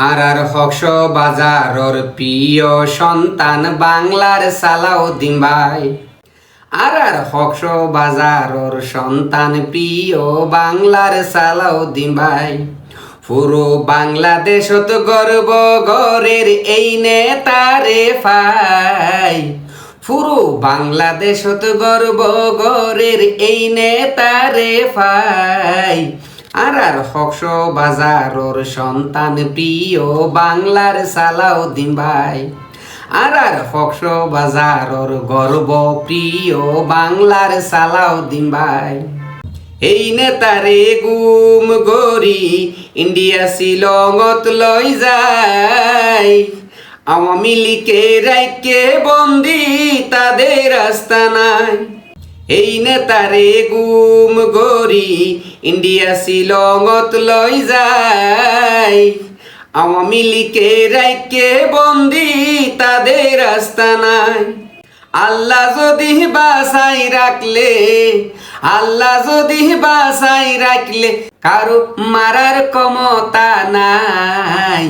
আর আর Hawks বাজারর প্রিয় সন্তান বাংলার সালাউদ্দিন ভাই। আর আর হকস বাজারর সন্তান প্রিয় বাংলার সালাউদ্দিন ভাই। পুরো বাংলাদেশত গর্ব গরের এই নেতারে ফাই পুরো বাংলাদেশত গর্ব গরের এই নেতারে ফাই আর আর হকস বাজারর সন্তান প্রিয় বাংলার সালাউদ্দিন ভাই। আর আর হকস বাজারর গর্ব প্রিয় বাংলার সালাউদ্দিন ভাই। এই নেতারে গুম গরি ইন্ডিয়া শিলংত লই যায় আওয়ামী লীগের রাইকে বন্দি, তাদের রাস্তা নাই। এই নেতারে গুম গরি, ইন্ডিয়া শিলংত লই যায়। আওয়ামী লীগের রাইকে বন্দি, তাদের রাস্তা নাই। আল্লাহ যদি বাসাই রাখলে, আল্লাহ যদি বাসাই রাখলে, কারও মারার ক্ষমতা নাই।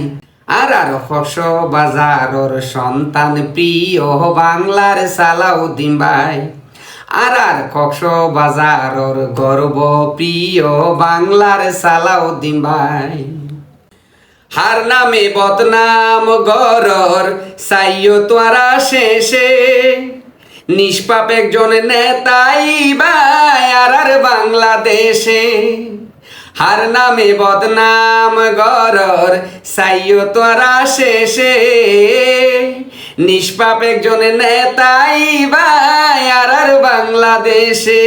আর আর হস বাজারর সন্তান প্রিয়, বাংলার সালাউদ্দিন ভাই। আর আর কক্স বাজারর গর্ব প্রিয় বাংলার সালাউদ্দিন ভাই। হার নামে বদনাম গরর সাইও তোরা শেষে। নিষ্পাপ একজন নেতাই ভাই আর আর বাংলাদেশে। হার নামে বদনাম গরর সাইও তোরা শেষে। নিষ্পাপ একজন নেতাই আর আর বাংলাদেশে।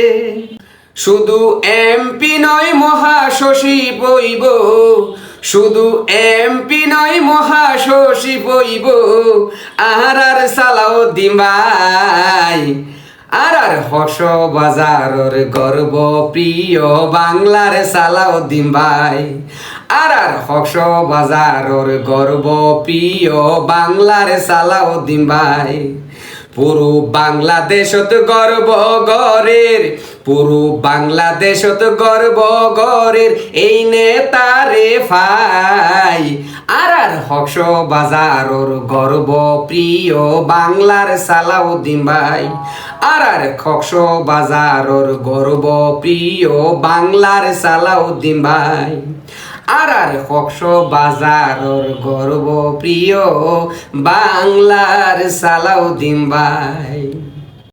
শুধু এমপি নয় মহাশশী বইব, শুধু এমপি নয় মহাশশী বইব, আর আর সালাও দিমাই আর আর হস বাজারর গর্ব প্রিয় বাংলার সালাউদ্দিন ভাই। আর আর হস বাজারর গর্ব প্রিয় বাংলার সালাউদ্দিন ভাই। পুরো বাংলাদেশত গর্ব গরের পুরো বাংলাদেশত গর্ব গরের এই নেতারে ফাই আর আর হকস বাজারর গর্ব প্রিয় বাংলার সালাউদ্দিন ভাই। আর আর হকস বাজারর গর্ব প্রিয় বাংলার সালাউদ্দিন ভাই। আর আর কক্স বাজারর গর্ব প্রিয় বাংলার সালাউদ্দিন ভাই।